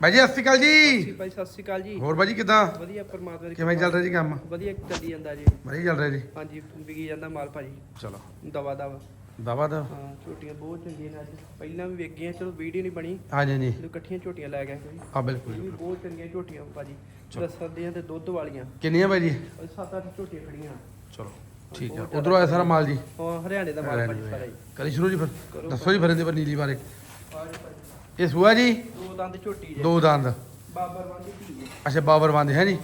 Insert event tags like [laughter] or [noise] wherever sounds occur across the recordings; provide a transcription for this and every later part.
ਬਾਈ ਜੀ ਸਤਿ ਸ਼੍ਰੀ ਅਕਾਲ ਜੀ। ਜੀ ਭਾਈ ਸਤਿ ਸ਼੍ਰੀ ਅਕਾਲ ਜੀ। ਹੋਰ ਬਾਈ ਜੀ ਕਿਦਾਂ? ਵਧੀਆ ਪਰਮਾਤਮਾ ਦੀ ਕਿਵੇਂ ਚੱਲ ਰਿਹਾ ਜੀ ਕੰਮ? ਵਧੀਆ ਚੱਲੀ ਜਾਂਦਾ ਜੀ। ਵਧੀਆ ਚੱਲ ਰਿਹਾ ਜੀ। ਹਾਂਜੀ ਵਿਕੀ ਜਾਂਦਾ ਮਾਲ ਭਾਜੀ। ਚਲੋ। ਦਵਾ ਦਵਾ। ਦਵਾ ਦਾ ਹਾਂ ਝੋਟੀਆਂ ਬਹੁਤ ਚੰਗੀਆਂ ਨੇ ਅੱਜ। ਪਹਿਲਾਂ ਵੀ ਵੇਖ ਗਈਆਂ ਚਲੋ ਵੀਡੀਓ ਨਹੀਂ ਬਣੀ। ਹਾਂਜੀ ਜੀ ਜਦੋਂ ਇਕੱਠੀਆਂ ਝੋਟੀਆਂ ਲੈ ਗਏ ਕੋਈ ਆ ਬਿਲਕੁਲ ਜੀ ਬਹੁਤ ਚੰਗੀਆਂ ਝੋਟੀਆਂ ਭਾਜੀ। ਦਸਾਂ ਦੀਆਂ ਤੇ ਦੁੱਧ ਵਾਲੀਆਂ। ਕਿੰਨੀਆਂ ਬਾਈ ਜੀ? ਉਹ ਸੱਤ ਅੱਠ ਝੋਟੀਆਂ ਖੜੀਆਂ। ਚਲੋ ਠੀਕ ਹੈ ਉਧਰੋਂ ਆਇਆ ਸਾਰਾ ਮਾਲ ਜੀ? ਹਾਂ ਹਰਿਆਣੇ ਦਾ ਮਾਲ ਭਾਜੀ ਸਾਰਾ ਹੀ। ਕਰੀ ਸ਼ੁਰੂ ਜੀ ਫਿਰ। ਦੱਸੋ ਜੀ ਫਿਰ ਇਹਦੇ ਪਰ ਨੀਲੀ ਬਾਰੇ। ਜੀ ਇਹ ਸੂਆ ਜੀ? ਦੋ ਦੰਦ ਝੋਟੀ ਜੇ। ਦੋ ਦੰਦ। ਬਾਬਰ ਵਾਂਦੀ ਧੀ ਜੇ। ਅੱਛਾ ਬਾਬਰ ਬੰਦੇ ਹੈ ਜੀ?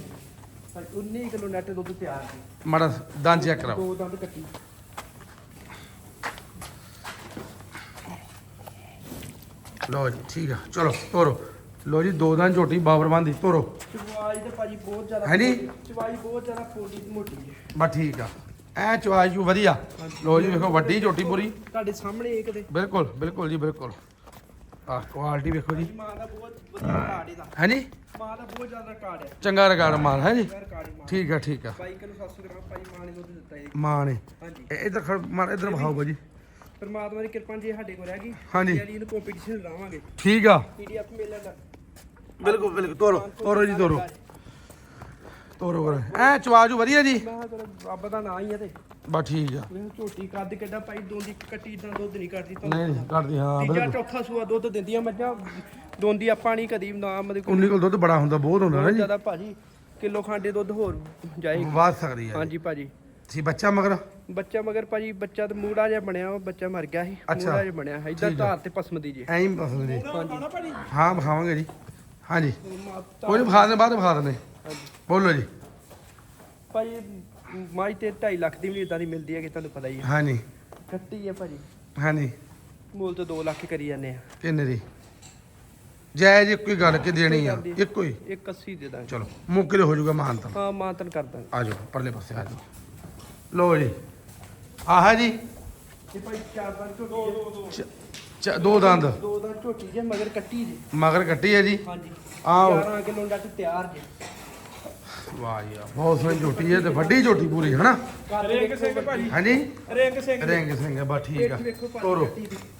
ਭਾਜੀ 19 ਕਿਲੋ ਨੈਟ ਦੁੱਧ ਤਿਆਰ ਜੀ ਮਾੜਾ ਦੰਦ ਚੈੱਕ ਕਰਾਓ। ਦੋ ਦੰਦ ਕੱਟੀ। ਲਓ ਜੀ ਠੀਕ ਆ। ਚਲੋ ਤੋਰੋ। ਲਓ ਜੀ ਦੋ ਦੰਦ ਝੋਟੀ ਬਾਬਰ ਬੰਦੀ ਤੋਰੋ। ਚਵਾਈ ਤੇ ਭਾਜੀ ਬਹੁਤ ਜ਼ਿਆਦਾ ਹੈ ਨੀ? ਚਵਾਈ ਬਹੁਤ ਜ਼ਿਆਦਾ ਪੋਲੀ ਤੇ ਮੋਟੀ ਹੈ ਬਸ ਠੀਕ ਆ। ਐ ਚਵਾਈ ਚੂ ਵਧੀਆ। ਲਓ ਜੀ ਵੇਖੋ ਵੱਡੀ ਝੋਟੀ ਪੂਰੀ। ਤੁਹਾਡੇ ਸਾਹਮਣੇ ਇਹ ਕਿਤੇ। ਬਿਲਕੁਲ ਬਿਲਕੁਲ ਜੀ ਬਿਲਕੁਲ। ਆ ਕੁਆਲਿਟੀ ਵੇਖੋ ਜੀ। ਮਾਂ ਦਾ ਬਹੁਤ ਵਧੀਆ ਕਾਰਡ ਇਹਦਾ। ਹੈ ਜੀ ਮਾਂ ਦਾ ਬਹੁਤ ਜ਼ਿਆਦਾ ਕਾਰਡ ਹੈ। ਚੰਗਾ ਰਿਕਾਰਡ ਮਾਲ ਹੈ ਜੀ ਠੀਕ ਆ ਠੀਕ ਆ। ਬਾਈ ਕਿਲੋ 700 ਗ੍ਰਾਮ ਭਾਈ ਮਾਂ ਨੇ ਦੁੱਧ ਦਿੱਤਾ ਇਹ। ਮਾਂ ਨੇ। ਹਾਂਜੀ। ਇਹ ਇਧਰ ਖੜ ਮਾਰ ਇਧਰ ਵਿਖਾਓ ਬਾਜੀ ਪਰਮਾਤਮਾ ਦੀ ਕਿਰਪਾ ਜੀ ਸਾਡੇ ਕੋਲ ਰਹਿ ਗਈ ਹਾਂਜੀ। ਯਾਰੀ ਇਹਨੂੰ ਕੰਪੀਟੀਸ਼ਨ ਲਾਵਾਂਗੇ। ਠੀਕ ਆ। ਪੀਡੀਐਫ ਮੇਲਾ ਦਾ ਬਿਲਕੁਲ ਬਿਲਕੁਲ। ਤੋਰੋ ਤੋਰੋ ਜੀ ਤੋਰੋ। ਤੋਰੋ ਤੋਰੋ। ਐ ਚਵਾਜੂ ਵਧੀਆ ਜੀ। ਮੈਂ ਕਿਹਾ ਚਲੋ ਰੱਬ ਦਾ ਨਾਂ ਹੀ ਹੈ ਤੇ। ਬਸ ਠੀਕ ਆ। ਝੋਟੀ ਕੱਦ ਕਿੱਡਾ ਭਾਈ ਦੋਂਦੀ ਕੱਟੀ ਇਦਾਂ ਦੁੱਧ ਨਹੀਂ ਕਰਦੀ ਨਹੀਂ ਨਹੀਂ ਕੱਢਦੀ ਹਾਂ ਤੀਜਾ ਬਿਲਕੁਲ। ਚੌਥਾ ਸੂਆ ਦੁੱਧ ਦਿੰਦੀਆਂ ਮੱਝਾਂ ਦੋਂਦੀ ਆਪਾਂ ਨਹੀਂ ਕਦੀ ਨਾ ਮਤਲਬ 19 ਕੋਲ ਦੁੱਧ ਬੜਾ ਹੁੰਦਾ ਬਹੁਤ ਹੁੰਦਾ ਨਾ ਬਹੁਤ ਜੀ। ਜ਼ਿਆਦਾ ਭਾਜੀ ਕਿਲੋ ਖਾਂਡੇ ਦੁੱਧ ਹੋਰ ਜਾਏਗੀ ਵਾਦ ਸਕਦੀ ਹੈ ਹਾਂਜੀ ਭਾਜੀ। ਸੀ ਬੱਚਾ ਮਗਰ? ਬੱਚਾ ਮਗਰ ਭਾਜੀ ਬੱਚਾ ਤੇ ਮੂੜਾ ਜਿਹਾ ਬਣਿਆ ਉਹ ਬੱਚਾ ਮਰ ਗਿਆ ਸੀ। ਅੱਛਾ। ਮੂੜਾ ਜਿਹਾ ਬਣਿਆ ਇਦਾਂ ਠੀਕ ਆ। ਧਾਰ ਤੇ ਪਸਮਦੀ ਜੀ। ਐਂ ਹੀ ਪਸੰਦ ਜੀ। ਹਾਂ ਵਿਖਾਵਾਂਗੇ ਜੀ। ਹਾਂਜੀ। ਕੋਈ ਨਹੀਂ ਵਿਖਾ ਦਿੰਦੇ ਬਾਅਦ ਵਿਖਾ ਦਿੰਦੇ। ਬੋਲੋ ਜੀ। ਭਾਜੀ ਮਾਈ ਤੇ 2.5 ਲੱਖ ਦੀ ਵੀ ਇਦਾਂ ਦੀ ਮਿਲਦੀ ਹੈ ਕਿ ਤੁਹਾਨੂੰ ਪਤਾ ਹੀ ਹੈ। ਹਾਂਜੀ। ਕੱਟੀ ਹੈ ਭਾਜੀ। ਹਾਂਜੀ। ਮੁੱਲ ਤੇ 2 ਲੱਖ ਹੀ ਕਰੀ ਜਾਂਦੇ ਆ। ਕਿੰਨੇ ਦੀ। ਜਾਇਜ਼ ਇੱਕੋ ਹੀ ਗੱਲ ਕਿ ਦੇਣੀ ਆ। ਇੱਕੋ ਹੀ। ਇੱਕ 80 ਦੇ ਦਾਂਗੇ। ਚਲੋ ਮੁੱਕਰੇ ਹੋ ਜਾਊਗਾ ਮਾਨਤਾ ਹਾਂ ਮਾਤਨ ਕਰ ਦਾਂਗੇ। ਆ ਜਾਓ ਪਰਲੇ ਪਾਸੇ ਆ ਜਾਓ। ਲੋ ਜੀ। ਆਹ ਜੀ। ਇਹ ਭਾਈ ਚਾਰ ਪੰਜ ਝੋਟੀ ਚ- ਦੋ ਦੰਦ। ਦੋ ਦਾ ਝੋਟੀ ਜੇ ਮਗਰ ਕੱਟੀ ਜੀ। ਮਗਰ ਕੱਟੀ ਹੈ ਜੀ। ਹਾਂਜੀ। ਆਹ 11 ਕਿਲੋ ਡੱਟ ਤਿਆਰ ਜੇ। ਵਾਹ ਜੀ ਵਾਹ, ਬਹੁਤ ਸੋਹਣੀ ਝੋਟੀ ਹੈ ਤੇ ਵੱਡੀ ਝੋਟੀ ਪੂਰੀ ਹੈ ਨਾ ਰੇਂਗ ਸਿੰਘ ਭਾਜੀ ਹਾਂਜੀ? ਰੇਂਗ ਸਿੰਘ। ਰਿੰਗ ਸਿੰਘ ਬਸ ਠੀਕ ਆ। ਵੇਖੋ ਤੋਰੋ।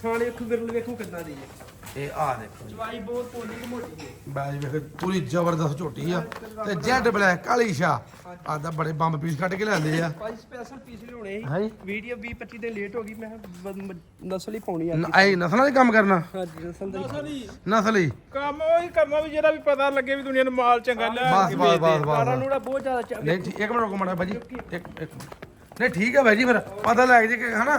ਖਾਣੇ ਵੇਖੋ ਬਿਰਲ ਵੇਖੋ ਕਿੱਦਾਂ ਦੀ ਹੈ। ਇਹ ਆ ਦੇਖੋ ਚਵਾਈ ਬਹੁਤ ਪੋਲੀ ਤੇ ਮੋਟੀ ਹੈ। ਬਾਜ ਵੇਖ ਪੂਰੀ ਜ਼ਬਰਦਸਤ ਝੋਟੀ ਆ। ਤੇ ਜੈਡ ਬਲੈਕ ਕਾਲੀ ਸ਼ਾ ਆਦਾ ਬੜੇ ਬੰਬ ਪੀਸ ਕੱਢ ਕੇ ਲਿਆਂਦੇ ਆ। ਭਾਈ ਸਪੈਸ਼ਲ ਪੀਸ ਲਿਆਉਣੇ ਹੈ? ਸੀ ਵੀਡੀਓ 20 25 ਦਿਨ ਲੇਟ ਹੋ ਗਈ ਮੈਂ ਕਿਹਾ ਬ- ਮ- ਨਸਲ ਹੀ ਪਾਉਣੀ ਆ ਐ ਨਸਲਾਂ ਦੇ ਕੰਮ ਕਰਨਾ? ਹਾਂਜੀ ਨਸਲ ਦੀ ਨਸਲ ਹੀ। ਕੰਮ। ਉਹੀ ਕਰਨਾ ਵੀ ਜਿਹੜਾ ਵੀ ਪਤਾ ਲੱਗੇ ਵੀ ਦੁਨੀਆ ਨੂੰ ਮਾਲ ਚੰਗਾ ਲੈ ਬਸ ਬਸ ਬਸ ਕਾਰਾ ਬਸ ਨੂੜਾ ਬਹੁਤ ਜ਼ਿਆਦਾ ਚੱਲ ਨਹੀਂ ਠੀਕ ਇੱਕ ਮਿੰਟ ਰੁਕੋ ਮਾੜਾ ਭਾਜੀ। ਇੱਕ ਇੱਕ ਮਿੰਟ। ਨਹੀਂ ਠੀਕ ਆ ਭਾਈ ਜੀ ਫਿਰ। ਪਤਾ ਲੱਗ ਜੇ ਕਿ ਹਨਾ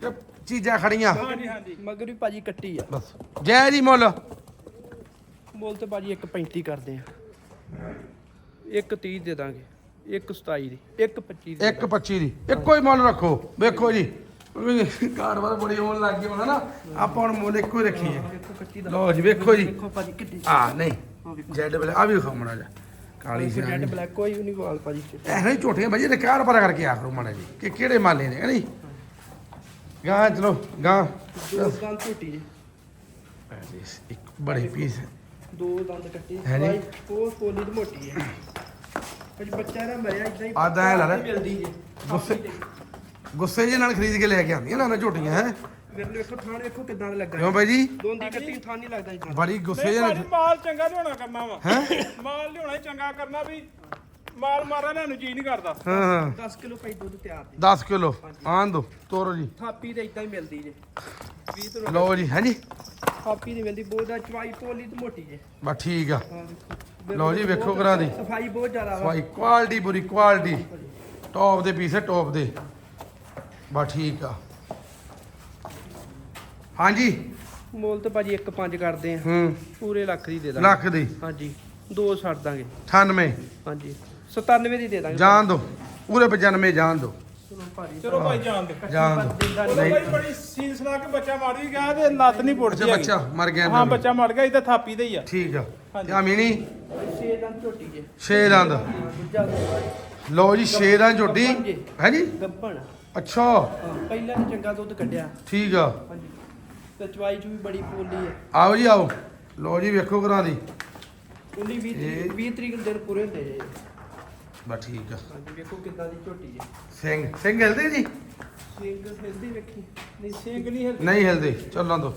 ਕਿ ਚੀਜ਼ਾਂ ਖੜੀਆਂ। ਹਾਂਜੀ ਹਾਂਜੀ। ਮਗਰ ਵੀ ਭਾਜੀ ਕੱਟੀ ਆ। ਬਸ। ਜੈ ਜੀ ਮੁੱਲ। ਮੁੱਲ ਤੇ ਭਾਜੀ 1.35 ਕਰਦੇ ਆ। 1.30 ਦੇ ਦਾਂਗੇ। 1.27 ਦੀ 1.25 ਦੀ। ਇੱਕ 25 ਦੀ। ਇੱਕੋ ਹੀ ਮੁੱਲ ਰੱਖੋ। ਵੇਖੋ ਜੀ। ਕਾਰੋਬਾਰ ਬੜੀ ਹੋਣ ਲੱਗ ਗਈ ਹੁਣ ਨਾ ਆਪਾਂ ਹੁਣ ਮੁੱਲ ਇੱਕੋ ਹੀ ਰੱਖੀਏ। ਦਾ ਲਓ ਜੀ ਵੇਖੋ ਜੀ। ਵੇਖੋ ਭਾਜੀ ਕਿੱਡੀ। ਆ ਨਹੀਂ। ਜੈਡ ਬਲੈਕ ਆ ਵੀ ਖਾਮਣਾ ਜਾ ਕਾਲੀ ਸੀ ਜੈਡ ਬਲੈਕ ਕੋਈ ਵੀ ਨਹੀਂ ਵਾਲ ਭਾਜੀ। ਇਹੋ ਹੀ ਝੋਟੀਆਂ ਭਾਜੀ ਰਿਕਾਰਡ ਪਤਾ ਕਰਕੇ ਆ ਕਰੋ ਮਾੜਾ ਜੀ ਕਿ ਕਿਹੜੇ ਮਾਲੇ ਨੇ ਨਹੀਂ? ਗਾਂ ਚਲੋ ਗਾਂ ਦੋ ਦੰਦ ਝੋਟੀ ਜੀ। ਇੱਕ ਬੜੇ ਪੀਸ। ਦੋ ਦੰਦ ਕੱਟੀ। ਹੈ ਨੀ? ਭਾਈ ਬਹੁਤ ਪੋਲੀ ਤੇ ਮੋਟੀ ਹੈ। ਕੁਝ ਬੱਚਾ ਨਾ ਮਰਿਆ ਇਦਾਂ ਹੀ ਆਦਾ ਐ ਲਾ ਲੈ। ਮਿਲਦੀ ਜੀ। ਗੁੱਸੇ ਗੁੱਸੇ ਜੇ ਨਾਲ ਖਰੀਦ ਕੇ ਲੈ ਕੇ ਆਉਂਦੀਆਂ ਨਾ ਨਾ ਝੋਟੀਆਂ ਹੈ? ਮੇਰੇ ਵੇਖੋ ਥਾਣ ਵੇਖੋ ਕਿਦਾਂ ਦਾ ਲੱਗਾ। ਕਿਉਂ ਬਾਈ ਜੀ? ਦੋਂਦੀ ਕੱਟੀ ਥਾਣ ਨਹੀਂ ਲੱਗਦਾ ਇਦਾਂ ਬੜੀ ਗੁੱਸੇ ਜੇ ਨਾਲ ਮਾਲ ਚੰਗਾ ਲਿਆਉਣਾ ਕਰਨਾ ਵਾ। ਹੈ? ਮਾਲ ਲਿਆਉਣਾ ਹੀ ਚੰਗਾ ਕਰਨਾ ਵੀ ਮਾਲ ਮਾਰਾ ਲੈਣ ਨੂੰ ਜੀ ਨਹੀਂ ਕਰਦਾ। ਹਾਂ ਹਾਂ। 10 ਕਿਲੋ ਭਾਈ ਦੁੱਧ ਤਿਆਰ ਦੀ। 10 ਕਿਲੋ ਆਣ ਦੋ ਤੋਰੋ ਜੀ। ਥਾਪੀ ਤੇ ਇਦਾਂ ਹੀ ਮਿਲਦੀ ਜੇ। 20 ਤੋਂ ਲਓ ਜੀ ਹੈ ਜੀ? ਥਾਪੀ ਦੀ ਮਿਲਦੀ ਬਹੁਤ ਆ ਚਵਾਈ ਪੋਲੀ ਤੇ ਮੋਟੀ ਜੇ। ਬਸ ਠੀਕ ਆ। ਲਓ ਜੀ, ਵੇਖੋ ਕਰਾਂ ਦੀ। ਸਫ਼ਾਈ ਬਹੁਤ ਜ਼ਿਆਦਾ ਵਾ। ਭਾਈ ਕੁਆਲਿਟੀ ਪੂਰੀ ਕੁਆਲਿਟੀ ਟੌਪ ਦੇ ਪੀਸ ਹੈ ਟੌਪ ਦੇ। ਬਸ ਠੀਕ ਆ। ਹਾਂਜੀ? ਮੁੱਲ ਤੇ ਭਾਜੀ 1.5 ਕਰਦੇ ਆ। ਹੂੰ। ਪੂਰੇ ਲੱਖ ਦੀ ਦੇ ਦਾਂਗੇ। ਲੱਖ ਦੀ? ਹਾਂਜੀ। ਦੋ ਛੱਡ ਦਾਂਗੇ। 98 ਹਾਂਜੀ। 97 ਦੀ ਦੇ ਦਾਂਗੇ। ਜਾਣ ਦੋ। ਪੂਰੇ 95 ਜਾਣ ਦੋ। ਚਲੋ ਭਾਜੀ ਚਲੋ ਭਾਈ ਜਾਣ ਦੇ। ਜਾਣ ਦੋ। ਦਿੰਦਾ ਉਹ ਨਹੀਂ ਭਾਈ ਬੜੀ ਸੀਨ ਸੁਣਾ ਕੇ ਬੱਚਾ ਮਾਰ ਵੀ ਗਿਆ ਤੇ ਲੱਤ ਨਹੀਂ ਅੱਛਾ ਪੁੱਟਦੀ ਬੱਚਾ ਮਰ ਗਿਆ ਹਾਂ ਇਹਨਾਂ ਬੱਚਾ ਮਰ ਗਿਆ ਇਹ ਤਾਂ ਥਾਪੀ ਦਾ ਹੀ ਆ। ਠੀਕ ਆ। ਹਾਂਜੀ। ਤੇ ਆ ਮੀਣੀ? 6 ਦੰਦ ਝੋਟੀ ਜੇ। 6 ਦੰਦ। ਦੂਜਾ ਲਓ ਜੀ 6 ਦੰਦ ਝੋਟੀ। ਹੈ ਜੀ? ਗੱਪਣ। ਅੱਛਾ। ਹਾਂ, ਪਹਿਲਾਂ ਨੇ ਚੰਗਾ ਦੁੱਧ ਕੱਢਿਆ। ਠੀਕ ਆ। ਹਾਂਜੀ। ਤੇ ਚਵਾਈ ਚ ਵੀ ਬੜੀ ਪੋਲੀ ਹੈ ਆਓ ਜੀ ਆਓ। ਲਓ ਜੀ ਵੇਖੋ ਕਰਾਂ ਦੀ। 19 20 ਇਹ- 20 ਤਰੀਕ ਨੂੰ ਦਿਨ ਪੂਰੇ ਹੁੰਦੇ ਜੇ। ਬਸ ਠੀਕ ਆ। ਹਾਂਜੀ ਵੇਖੋ ਕਿੱਦਾਂ ਦੀ ਝੋਟੀ ਜੇ ਸਿੰਘ ਸਿੰਘ ਹਿਲਦੇ ਜੀ? ਸਿੰਘ ਹਿਲਦੀ ਵੇਖੀ। ਨਹੀਂ ਸਿੰਘ ਨਹੀਂ ਹੈ ਨਹੀਂ ਹਿਲਦੇ ਚੱਲਾਂ ਦੋ।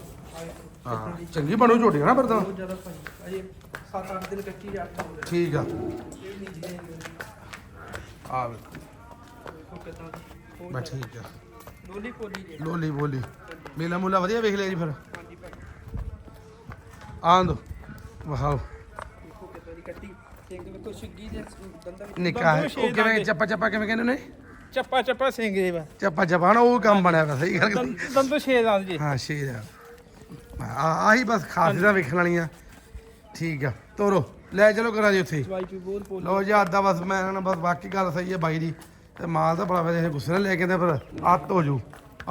ਹਾਂ ਚੰਗੀ ਬਣੂ ਝੋਟੀ ਹੈ ਨਾ ਫਿਰ ਤਾਂ। ਬਹੁਤ ਜ਼ਿਆਦਾ ਭਾਈ ਅਜੇ 7-8 ਦਿਨ ਕੱਚੀ ਜਾ ਠੀਕ ਆ। ਆ ਵੇਖੋ। ਕਿਦਾਂ ਦੀ ਬਸ ਠੀਕ ਆ। ਲੋਲੀ ਪੋਲੀ ਜੇ ਲੋਲੀ ਬੋਲੀ ਮੇਲਾ ਮੂਲਾ ਵਧੀਆ ਵੇਖ ਲਿਆ ਜੀ ਫਿਰ। ਹਾਂਜੀ ਭਾਈ। ਆਂ ਦੋ ਵਾਓ। ਸਿੰਘ ਵੇਖੋ ਛਿੱਗੀ ਦੇ ਦੰਦਾਂ ਵਿੱਚ ਨਿੱਕਾ ਹੈ। ਬੰਦੂ ਛੇ ਉਹ ਕਿਵੇਂ ਦੰਦ। ਚੱਪਾ ਚੱਪਾ ਕਿਵੇਂ ਕਹਿੰਦੇ ਨੇ? ਚੱਪਾ ਚੱਪਾ ਸਿੰਘ ਜੀ ਵਾ ਚੱਪਾ ਚੱਪਾ ਨਾ ਉਹ ਕੰਮ ਬਣਿਆ ਵਾ ਸਹੀ ਗੱਲ ਕਰੀ। ਦੰਦੋ 6 ਦੰਦ ਜੀ ਹਾਂ ਸ਼ੇਰ ਆ ਆ- ਆਹੀ ਬਸ ਖਾਸੀਅਤਾਂ ਵੇਖਣ ਵਾਲੀਆਂ। ਠੀਕ ਆ ਤੋਰੋ। ਲੈ ਚਲੋ ਕਰਾਂ ਜੀ ਉੱਥੇ। ਚਵਾਈ ਚੂ ਬਹੁਤ ਪੋਲੀ ਲੋ ਜੀ ਆਦਾ ਬਸ ਮੈਂ ਨਾ ਬਸ ਬਾਕੀ ਗੱਲ ਸਹੀ ਹੈ ਬਾਈ ਦੀ। ਤੇ ਮਾਲ ਤਾਂ ਬੜਾ ਵਧੀਆ ਗੁੱਸੇ ਨਾਲ ਲੈ ਕੇ ਤੇ ਫਿਰ ਅੱਤ ਹੋ ਜੂ।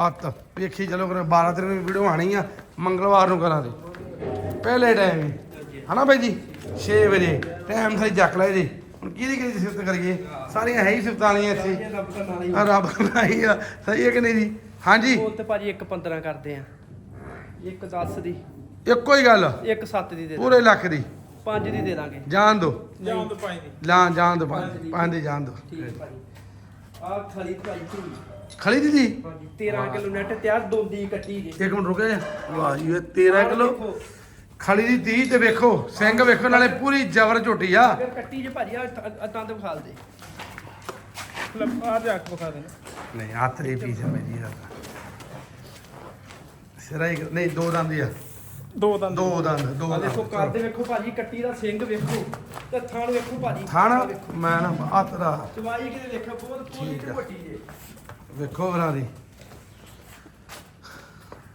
ਅੱਤ। ਵੇਖੀ ਚਲੋ ਕਰ 12 ਤਰੀਕ ਨੂੰ ਵੀਡੀਓ ਆਣੀ ਆ ਮੰਗਲਵਾਰ ਨੂੰ ਕਰਾਂ ਦੇ ਪਹਿਲੇ ਟਾਈਮ ਹੀ। ਹਨਾ ਬਾਈ ਜੀ? 6 ਵਜੇ ਟਾਈਮ ਸਹੀ ਜੱਕ ਲੈ ਜੀ ਹੁਣ ਕਿਹਦੀ ਕਿਹਦੀ ਸਿਫਤ ਕਰੀਏ? ਸਾਰੀਆਂ ਹੈ ਹੀ ਸਿਫਤਾਂ ਵਾਲੀਆਂ ਇੱਥੇ। ਦਾ ਆ। ਰੱਬ ਬਣਾਈ ਆ। ਸਹੀ ਹੈ ਕਿ ਨਹੀਂ ਜੀ? ਹਾਂਜੀ। ਬੋਲ ਤੇ ਭਾਜੀ 1 15 ਕਰਦੇ ਆ। ਇੱਕ 10 ਦੀ। ਇੱਕੋ ਹੀ ਗੱਲ। ਇੱਕ 7 ਦੀ ਦੇ ਪੂਰੇ ਲੱਖ ਦੀ। 5 ਦੀ ਦੇ ਦਾਂਗੇ। ਜਾਣ ਦੋ। ਜਾਨ ਤੋਂ ਪਾਈ ਦੀ। ਲਾਂ ਜਾਣ ਦੋ ਪੰਜ ਪੰਜ ਦੀ ਜਾਣ ਦੋ। ਠੀਕ ਹੈ ਭਾਜੀ ਆ ਖਲੀ ਭਾਈ ਝੂਰੀ ਖਲੀ ਦੀਦੀ ਹਾਂਜੀ 13 ਕਿਲੋ ਨੈਟ ਤਿਆਰ ਦੋਂਦੀ ਕੱਟੀ ਜੇ। ਇੱਕ ਮਿੰਟ ਰੁਕ ਜਾ। ਵਾਹ ਜੀ ਇਹ 13 ਕਿਲੋ। ਖਲੀ ਦੀ 30 ਤੇ ਵੇਖੋ ਸਿੰਘ ਵੇਖੋ ਨਾਲੇ ਪੂਰੀ ਜ਼ਬਰ ਝੋਟੀ ਆ। ਅਗਰ ਕੱਟੀ ਜੇ ਭਾਜੀ ਆ ਤੰਦ ਵਿਖਾਲ ਦੇ। ਆ ਜਾ ਕੇ ਵਿਖਾ ਦੇਣਾ। ਨਹੀਂ ਹੱਥ ਰੇ ਪੀਸ ਜੀ ਦਾ ਸਿਰਾ ਹੀ ਨਹੀਂ ਦੋ ਦੰਦ ਆ। ਦੋ ਦੰਦ। ਦੋ ਦੰਦ ਦੋ ਆ ਦੇਖੋ ਕਰਦੇ ਵੇਖੋ ਭਾਜੀ ਕੱਟੀ ਦਾ ਸਿੰਘ ਵੇਖੋ ਤੇ ਥਾਣ ਵੇਖੋ ਭਾਜੀ। ਮੈਂ ਨਾ ਹੱਥ ਦਾ ਚਵਾਈ ਕਿਤੇ ਦੇਖੋ ਬਹੁਤ ਤੇ ਜੇ। ਵੇਖੋ ਦੀ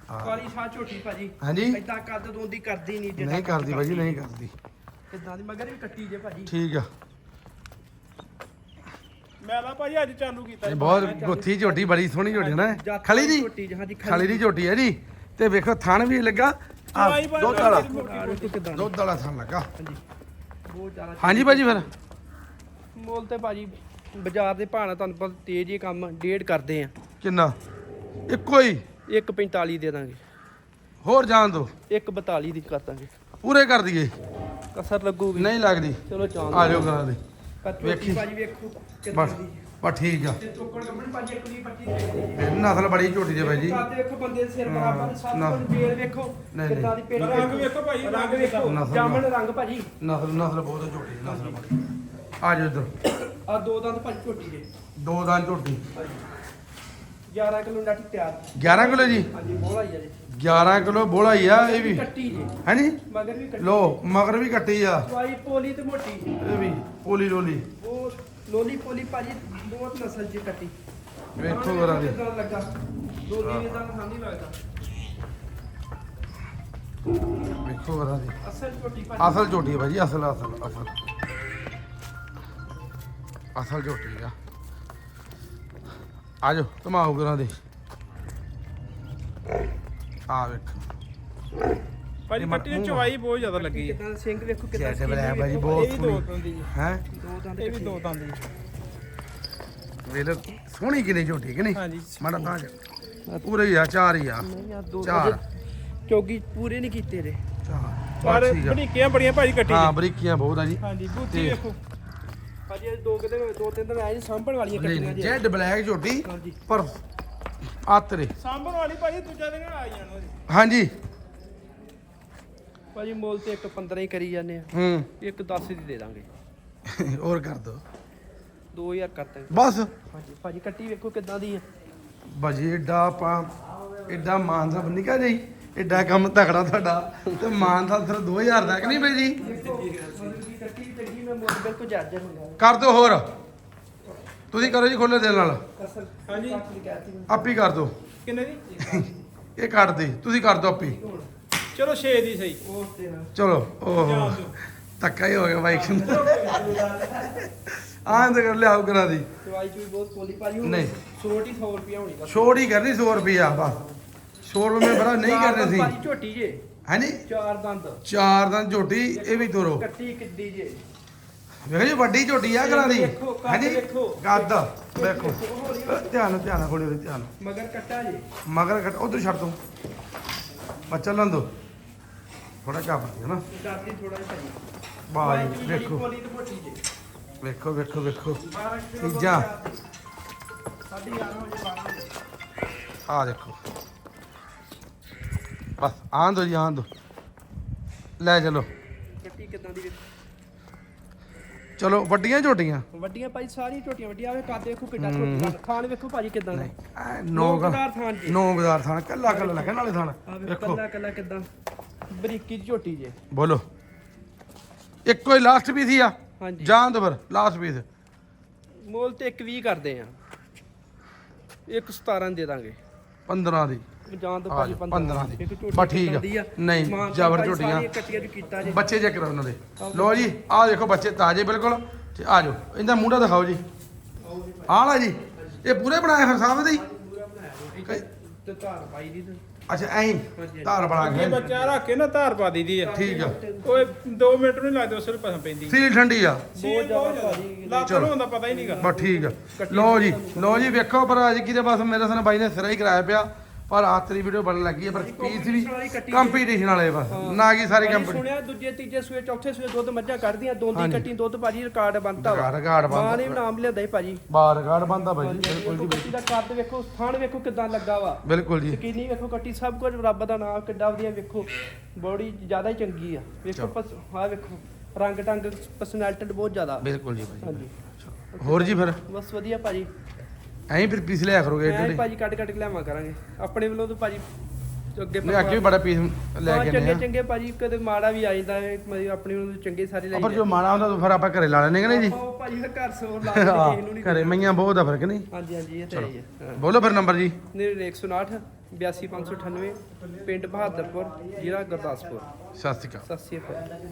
ਕਾਲੀ ਸਾਹ ਝੋਟੀ ਭਾਜੀ। ਹਾਂਜੀ। ਏਦਾਂ ਕੱਦ ਦੋਂਦੀ ਕਰਦੀ ਨਹੀਂ ਨਹੀਂ ਕਰਦੀ ਬਾਜੀ ਨਹੀਂ ਕਰਦੀ। ਇਦਾਂ ਦੀ ਮਗਰ ਵੀ ਕੱਟੀ ਜੇ ਭਾਜੀ। ਠੀਕ ਆ। ਮੈਲਾ ਭਾਜੀ ਅੱਜ ਚਾਲੂ ਕੀਤਾ ਇਹ ਬਹੁਤ ਗੁੱਥੀ ਝੋਟੀ ਬੜੀ ਸੋਹਣੀ ਝੋਟੀ ਹੈ ਨਾ। ਜੱਟ ਖਲੀ ਦੀ ਝੋਟੀ ਹਾਂਜੀ ਖਲੀ ਦੀ ਝੋਟੀ ਹੈ ਜੀ। ਤੇ ਵੇਖੋ ਥਣ ਵੀ ਲੱਗਾ। ਆ ਚਵਾਈ ਭਾਜੀ ਦੁੱਧ ਵਾਲਾ। ਆ ਵੇਖੋ ਕਿਦਾਂ ਦੁੱਧ ਵਾਲਾ ਥਣ ਲੱਗਾ। ਹਾਂਜੀ। ਬਹੁਤ ਜ਼ਿਆਦਾ ਹਾਂਜੀ ਭਾਜੀ ਫਿਰ। ਮੋਲ ਤੇ ਭਾਜੀ ਬਾਜ਼ਾਰ ਦੇ ਭਾਣਾ ਤੁਹਾਨੂੰ ਪਤਾ ਤੇਜ਼ ਹੀ ਕੰਮ ਡੇਢ ਕਰਦੇ ਆ। ਕਿੰਨਾ? ਇੱਕੋ ਹੀ। 1.45 ਦੇ ਦਾਂਗੇ। ਹੋਰ ਜਾਣ ਦੋ। 1.42 ਦੀ ਕਰ ਦਾਂਗੇ। ਪੂਰੇ ਕਰ ਦਈਏ। ਕਸਰ ਲੱਗੂਗੀ। ਨਹੀਂ ਲੱਗਦੀ। ਚਲੋ ਚਾਂਦ ਆ ਜਾਓ ਕਰਾ ਦੇ। ਵੇਖੀ ਵੇਖੀ। ਭਾਜੀ ਵੇਖੋ ਕਿੱਦਾਂ ਬਸ ਦੀ ਬਸ ਠੀਕ ਆ। ਤੇ ਚੋਕੜ ਕੰਪਨੀ ਭਾਜੀ ਇੱਕ ਦੀ 25 ਦੇ ਨਸਲ ਬੜੀ ਝੋਟੀ ਦੇ ਬਾਈ ਜੀ। ਕੱਦ ਵੇਖੋ ਬੰਦੇ ਦੇ ਸਿਰ ਹਾਂ, ਬਰਾਬਰ ਸੱਤ ਨਾ। ਤੋਂ ਜੇਲ ਵੇਖੋ ਨਹੀਂ, ਕਿੱਦਾਂ ਦੀ ਪੇਟ ਰੰਗ ਵੇਖੋ। ਭਾਜੀ, ਰੰਗ ਰੰਗ ਵੇਖੋ। ਨਸਲ ਜਾਮਣ ਰੰਗ ਭਾਜੀ। ਨਸਲ ਨਸਲ ਬਹੁਤ ਝੋਟੀ ਨਸਲ ਬੜੀ। ਆ ਜਾਓ ਇੱਧਰ। ਆ ਦੋ ਦੰਦ ਭਾਜੀ ਝੋਟੀ ਦੇ। ਦੋ ਦਾਂ ਝੋਟੀ। 11 ਕਿਲੋ ਨੱਟ ਤਿਆਰ। 11 ਕਿਲੋ ਜੀ? ਹਾਂਜੀ ਬੋਲਾ ਹੀ ਆ ਜੀ। 11 ਕਿਲੋ ਬੋਲਾ ਹੀ ਆ ਇਹ ਵੀ ਕੱਟੀ ਜੀ। ਹਾਂਜੀ ਮਗਰ ਵੀ ਕੱਟੀ। ਲੋ ਮਗਰ ਵੀ ਕੱਟੀ ਆ। ਚਵਾਈ ਪੋਲੀ ਤੇ ਮੋਟੀ। ਇਹ ਵੀ ਪੋਲੀ ਲੋਲੀ। ਉਹ ਲੋਲੀ ਪੋਲੀ ਭਾਜੀ ਬਹੁਤ ਨਸਲ ਜੀ ਕੱਟੀ। ਵੇਖੋ ਕਰਾ ਦੇ ਕਿੱਦਾਂ ਲੱਗਾ। ਲੋਲੀ ਇਦਾਂ ਖਾਂਦੀ ਲੱਗਦਾ। ਵੇਖੋ ਕਰਾ ਦੇ ਅਸਲ ਝੋਟੀ ਭਾਜੀ। ਅਸਲ ਝੋਟੀ ਹੈ ਭਾਜੀ ਅਸਲ ਅਸਲ ਅਸਲ। ਅਸਲ ਝੋਟੀ ਆ। ਆ ਜਾਓ ਧਮਾਓ ਕਰਾਂ ਦੇ। ਆ ਵੇਖ। ਭਾਜੀ ਇਹ ਨੂੰ ਮੂੰਹ ਚਵਾਈ ਬਹੁਤ ਜ਼ਿਆਦਾ ਲੱਗੀ ਹੈ। ਕਿੱਦਾਂ ਸਿੰਘ ਵੇਖੋ ਕਿੱਦਾਂ ਜੈਸੇ ਬਣਾਇਆ skin ਭਾਜੀ ਬਹੁਤ ਇਹ ਵੀ ਦੋ ਸੋਹਣੀ। ਦੰਦ ਦੀ ਹੈ। ਦੋ ਦੰਦ ਇਹ ਵੀ ਦੋ ਦੰਦ ਦੀ ਵੇਲੇ ਸੋਹਣੀ ਕਿਨੇ ਝੋਟੀ ਕਿ ਨਹੀਂ? ਹਾਂਜੀ। ਮਾੜਾ ਤਾਂ ਪੂਰੇ ਹੀ ਆ ਚਾਰ ਹੀ ਆ। ਨਹੀਂ ਆ ਦੋ ਚਾਰ। ਚੌਗੀ ਪੂਰੇ ਨਹੀਂ ਕੀਤੇ ਰੇ ਚਾਰ। ਪਰ ਬਸ ਠੀਕ ਆ। ਬੜੀਆਂ ਬੜੀਆਂ ਭਾਜੀ ਕੱਟੀ ਹਾਂ ਦੀ। ਬਰੀਕੀਆਂ ਬਹੁਤ ਆ ਜੀ। ਹਾਂਜੀ ਬੂਥੀ ਤੇ- ਵੇਖੋ। ਇਹ ਦੋ ਕਿਤੇ ਦੋ ਤਿੰਨ ਦਿਨ ਆਏ ਜੀ ਸਾਂਭਣ ਵਾਲੀਆਂ ਨਹੀਂ ਕੱਟੀਆਂ ਨਹੀਂ ਜੀ। ਜੈਡ ਬਲੈਕ ਝੋਟੀ ਹਾਂਜੀ। ਪਰ ਆਤਰੇ। ਸਾਂਭਣ ਵਾਲੀ ਭਾਜੀ ਦੂਜਾ ਦਿਨ ਆ ਜਾਣਾ ਜੀ। ਹਾਂਜੀ। ਭਾਜੀ ਮੋਲ ਤੇ ਇੱਕ 15 ਹੀ ਕਰੀ ਜਾਂਦੇ ਆ। ਹੂੰ। ਇੱਕ 10 ਦੀ ਦੇ ਦਾਂਗੇ। ਹੋਰ ਕਰ ਦੋ। 2000 ਕਰ ਦਾਂਗੇ। ਬਸ। ਹਾਂਜੀ ਭਾਜੀ ਕੱਟੀ ਵੇਖੋ ਕਿੱਦਾਂ ਦੀ ਆ। ਬਾਜੀ ਏਡਾ ਆਪਾਂ ਏਡਾ ਮਾਨ ਸਾਹਿਬ ਨਿਕਾ ਜੀ ਏਡਾ ਕੰਮ ਤਕੜਾ ਤੁਹਾਡਾ। ਤੇ ਮਾਨ ਸਾਹਿਬ ਸਿਰ 2000 ਤੱਕ ਨਹੀਂ ਬਈ ਜੀ? ਦੇਖੋ ਮਤਲਬ ਕਿ ਕੱਟੀ ਚੰਗੀ ਮੈਂ ਮੋਲ ਬਿਲਕੁਲ ਜਾਜਰ ਹੁੰਦਾ ਕਰ ਦਿਓ ਹੋਰ। ਤੁਸੀਂ ਕਰੋ ਜੀ ਖੋਲੇ ਦਿਲ ਨਾਲ। ਅਸਲ ਹਾਂਜੀ। ਕੱਟ ਦੀ ਕਹਿਤੀ ਮੈਂ। ਆਪੀ ਕਰ ਦਿਓ। ਕਿੰਨੇ ਦੀ? ਇਹ ਕੱਟ ਦੇ। ਤੁਸੀਂ ਕਰ ਦਿਓ ਆਪੀ। ਚਲੋ 6 ਦੀ ਸਹੀ। ਉਸ ਚਲੋ ਓਹ। ਧੱਕਾ ਹੀ ਹੋ ਗਿਆ ਬਾਈਕ ਨੂੰ ਆਂ ਤੇ ਕਰ ਲਿਆਓ ਕਰਾ ਦੀ। ਦਵਾਈ ਚੂਈ ਬਹੁਤ ਕੋਲੀ ਭਾਜੀ ਹੁਣ। ਨਹੀਂ। ਛੋਟੀ 100 ਰੁਪਿਆ ਹੋਣੀ ਬਸ। ਛੋੜ ਹੀ ਕਰਨੀ 100 ਰੁਪਿਆ ਬਸ। ਛੋੜ ਮੈਂ ਬੜਾ ਨਹੀਂ ਚਾਰ ਕਰਨੇ ਦੰਦ ਸੀ। ਭਾਜੀ ਝੋਟੀ ਜੇ। ਹਾਂਜੀ ਚਾਰ ਦੰਦ। ਚਾਰ ਦਿਨ ਝੋਟੀ ਇਹ ਵੀ ਤੋਰੋ। ਕੱਟੀ ਕਿੱਡੀ ਜੇ। ਵੇਖੋ ਜੀ ਵੱਡੀ ਝੋਟੀ ਆ ਕਰਾ ਦੀ। ਵੇਖੋ, ਕੱਦ ਹਾਂਜੀ। ਕੱਦ ਹੌਲੀ ਅ, ਧਿਆਨ ਨਾਲ, ਧਿਆਨ ਨਾਲ ਜੀ, ਧਿਆਨ ਨਾਲ। ਮਗਰ ਕੱਟਾ ਜੇ। ਮਗਰ ਘਟ ਉਧਰ ਛੱਡ ਦੋ। ਬਸ ਚੱਲਣ ਦੋ। ਥੋੜਾ ਚਾਪ ਹੈ ਨਾ। ਡਰਦੀ ਥੋੜਾ ਜਿਹਾ ਵਾਹ ਜੀ ਵੇਖੋ ਕੋਲੀ ਤੇ ਮੋਟੀ ਜੇ। ਵੇਖੋ ਵੇਖੋ ਵੇਖੋ। 12 ਕਿਲੋ ਚੀਜ਼ਾਂ। ਸਾਡੀ 11 ਵਜੇ 12 ਵਜੇ ਆ ਦੇਖੋ। ਬਸ ਆਂ ਦੋ ਜੀ ਆਂ ਦੋ। ਲੈ ਚਲੋ। ਕੱਟੀ ਕਿਦਾਂ ਦੀ ਚਲੋ ਵੱਡੀਆਂ ਝੋਟੀਆਂ? ਵੱਡੀਆਂ ਭਾਈ ਸਾਰੀਆਂ ਝੋਟੀਆਂ ਵੱਡੀਆਂ। ਆਵੇ ਕੱਦ ਵੇਖੋ ਕਿੱਡਾ ਛੋਟਾ ਥਾਣ ਵੇਖੋ ਭਾਜੀ ਕਿਦਾਂ ਦਾ। ਐ ਨੌ ਗ- ਨੌਕਦਾਰ ਥਾਣ ਜੀ। ਨੌ ਬਾਜ਼ਾਰ ਥਾਣ ਕੱਲਾ ਕੱਲਾ ਲੱਗਣ ਵਾਲੇ ਥਾਣ ਆ ਵੇਖੋ ਕੱਲਾ ਕੱਲਾ ਕਿਦਾਂ। ਬਰੀਕੀ ਝੋਟੀ ਜੇ। ਬੋਲੋ। ਇੱਕੋ ਹੀ ਲਾਸਟ ਪੀਸ ਹੀ ਆ। ਹਾਂਜੀ। ਜਾਨ ਦੋ ਫਿਰ ਲਾਸਟ ਪੀਸ ਮੋਲ ਤੇ 120 ਕਰਦੇ ਆ। 117 ਦੇ ਦਾਂਗੇ। 15 ਦੀ। ਜਾਂ ਤੋਂ ਆ ਭਾਜੀ ਜਾਓ, 15 15 ਦੀ। ਠੀਕ ਆ। ਨਹੀਂ, ਜਬਰ ਝੋਟੀਆਂ। ਬੱਚੇ ਚੈੱਕ ਕਰੋ ਉਹਨਾਂ ਦੇ। ਲੋ ਜੀ ਆਹ ਦੇਖੋ ਬੱਚੇ ਤਾਜ਼ੇ ਬਿਲਕੁਲ। ਤੇ ਆ ਜਾਓ। ਇਹਦਾ ਮੂੰਡਾ ਦਿਖਾਓ ਜੀ। ਆਹ ਲਾ ਜੀ। ਇਹ ਪੂਰੇ ਬਣਾਏ ਫਿਰ ਸਾਹਮਣੇ ਦੇ ਹੀ? ਤੇ ਧਾਰ ਪਾਈ ਦੀ ਤੇ। ਅੱਛਾ ਐਂ ਧਾਰ ਬਣਾ ਇਹ ਕੇ। ਬੱਚਾ ਰੱਖ ਕੇ ਨਾ ਧਾਰ ਪਾ ਦੀਦੀ ਆ। ਠੀਕ ਆ। ਓਏ 2 ਮਿੰਟ ਨਹੀਂ ਲੱਗਦੇ ਉਸੇ ਨੂੰ ਪਸੰਦ ਪੈਂਦੀ। ਸੀਲ ਠੰਡੀ ਆ। ਬਹੁਤ ਜ਼ਿਆਦਾ ਲੱਤ ਨੂੰ ਹੁੰਦਾ ਪਤਾ ਹੀ ਨਹੀਂਗਾ ਬਸ ਠੀਕ ਆ। ਲੋ ਜੀ ਲੋ ਜੀ ਵੇਖੋ ਪਰ ਅੱਜ ਕਿਤੇ ਬਸ ਮੇਰੇ ਸਾਨ ਬਾਈ ਨੇ ਸਿਰਾ ਹੀ ਕਰਾਇਆ ਪਿਆ। ਪਰ ਆਤਰੀ ਵੀਡੀਓ ਬਣਨ ਲੱਗੀ ਹੈ ਪਰ ਪੀਸ ਵੀ ਕੰਪੀਟੀਸ਼ਨ ਵਾਲੇ ਬਸ ਨਾ ਕੀ ਸਾਰੀ ਭਾਜੀ ਕੰਪਨੀ ਸੁਣਿਆ ਦੂਜੇ ਤੀਜੇ ਸੂਏ ਚੌਥੇ ਸੂਏ ਦੁੱਧ ਮੱਝਾਂ ਕੱਢਦੀਆਂ ਦੋਂਦੀ ਕੱਟੀ ਦੁੱਧ ਭਾਜੀ ਰਿਕਾਰਡ ਬਣਤਾ ਵਾ। ਰਿਕਾਰਡ ਮਾਂ ਬੰਦਾ ਨੇ ਵੀ ਨਾਮ ਲਿਆਂਦਾ ਹੀ ਭਾਜੀ। ਬਾਰ ਰਿਕਾਰਡ ਬੰਦਾ ਬਾਈ ਜੀ ਬਿਲਕੁਲ। ਵੇਖੋ ਕੱਟੀ ਦਾ ਕੱਦ ਵੇਖੋ ਥਾਣ ਵੇਖੋ ਕਿਦਾਂ ਲੱਗਾ ਵਾ। ਬਿਲਕੁਲ ਜੀ। ਸਕੀਨੀ ਵੇਖੋ ਕੱਟੀ ਸਭ ਕੁਝ ਰੱਬ ਦਾ ਨਾਮ ਕਿੱਡਾ ਵਧੀਆ ਵੇਖੋ। ਬੋਡੀ ਜ਼ਿਆਦਾ ਹੀ ਚੰਗੀ ਆ। ਵੇਖੋ ਆ ਵੇਖੋ ਰੰਗ ਟੰਗ ਪਰਸਨੈਲਿਟੀ ਬਹੁਤ ਜ਼ਿਆਦਾ। ਬਿਲਕੁਲ ਜੀ ਬਾਈ ਹਾਂਜੀ। ਹੋਰ ਜੀ ਫਿਰ? ਬਸ ਵਧੀਆ ਭਾਜੀ। ਐਂ ਫਿਰ ਪੀਸ ਲਿਆ ਕਰੋਗੇ ਜਿਹੜੇ। ਭਾਜੀ ਕੱਟ ਕੱਟ ਕੇ ਲਿਆਵਾਂ ਕਰਾਂਗੇ। ਆਪਣੇ ਵੱਲੋਂ ਤਾਂ ਭਾਜੀ ਅੱਗੇ ਨਹੀਂ ਅੱਗੇ ਵੀ ਬੜਾ ਪੀਸ ਲੈ ਹਾਂ, ਕੇ ਚੰਗੇ ਆਨੇ ਆ। ਚੰਗੇ ਭਾਜੀ ਕਦੇ ਮਾੜਾ ਵੀ ਆ ਜਾਂਦਾ ਹੈ ਮਤਲਬ ਆਪਣੇ ਵੱਲੋਂ ਚੰਗੇ ਸਾਰੇ ਲੈ ਪਰ ਜੋ ਮਾੜਾ ਹੁੰਦਾ ਤਾਂ ਫਿਰ ਆਪਾਂ ਘਰੇ ਲਾ ਲੈਣੇ ਕਿ ਨਹੀਂ ਜੀ? ਉਹ ਭਾਜੀ ਫਿਰ ਘਰ ਸੋਰ ਲਾ [laughs] ਕੇ ਕਿਸੇ ਨੂੰ ਨਹੀਂ ਘਰੇ ਮਈਆਂ ਬਹੁਤ ਦਾ ਫ਼ਰਕ ਨਹੀਂ? ਹਾਂਜੀ ਹਾਂਜੀ ਇਹ ਤਾਂ ਹੈ ਹੀ ਹੈ। ਬੋਲੋ ਫਿਰ ਨੰਬਰ ਜੀ। ਨੇ 159 82598 ਪਿੰਡ ਬਹਾਦਰਪੁਰ ਜ਼ਿਲ੍ਹਾ ਗੁਰਦਾਸਪੁਰ। ਸਤਿ ਸ਼੍ਰੀ ਅਕਾਲ। ਸਤਿ ਸ਼੍ਰੀ ਅਕਾਲ।